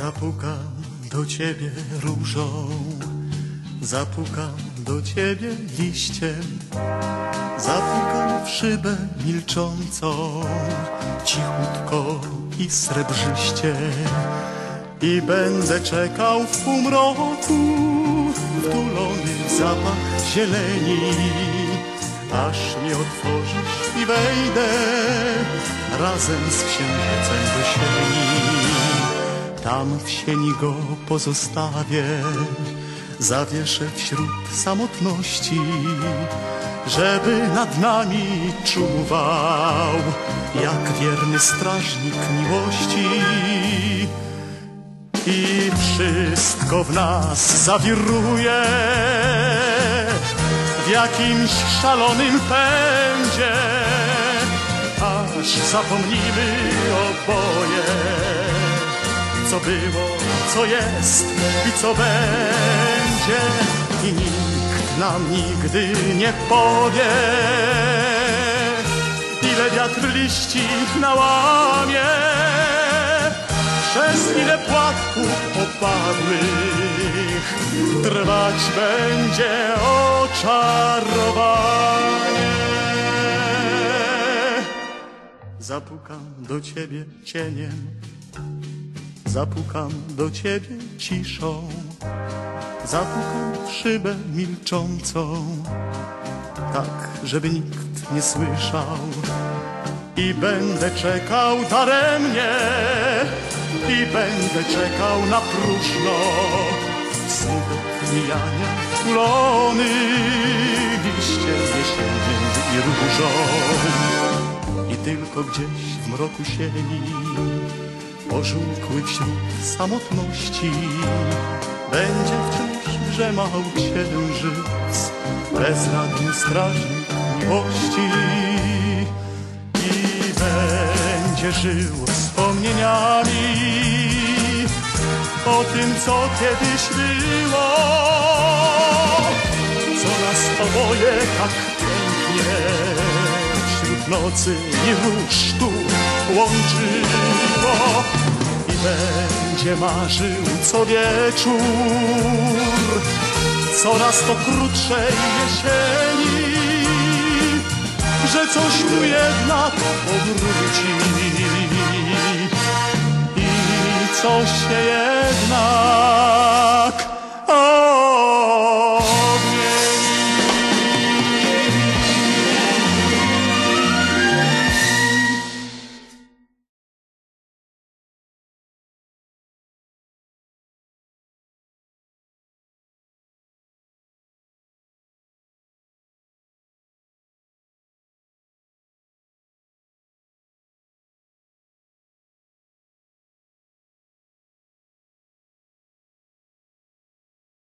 Zapukam do ciebie różą, zapukam do ciebie liściem, zapukam w szybę milczącą, cichutko i srebrzyście. I będę czekał w półmroku, wtulony w zapach zieleni, aż mi otworzysz i wejdę razem z księżycem do sieni. Tam w sieni go pozostawię, zawieszę wśród samotności, żeby nad nami czuwał, jak wierny strażnik miłości. I wszystko w nas zawiruje w jakimś szalonym pędzie, aż zapomnimy oboje, co było, co jest i co będzie. I nikt nam nigdy nie powie, ile wiatr liści nałamie przez ile płatków opadłych trwać będzie oczarowanie. Zapukam do ciebie cieniem, zapukam do ciebie ciszą, zapukam w szybę milczącą, tak, żeby nikt nie słyszał. I będę czekał daremnie, i będę czekał na próżno. Smutek mijania tulony liściem jesiennym i różą. I tylko gdzieś w mroku sieni Pożółkły wśród samotności. Będzie wciąż drzemał księżyc Bezradny strażnik miłości. I będzie żył wspomnieniami o tym, co kiedyś było, co nas oboje tak pięknie wśród nocy i rusztu łączyło i będzie marzył co wieczór. Coraz to krótszej jesieni, że coś tu jednak powróci coś się jednak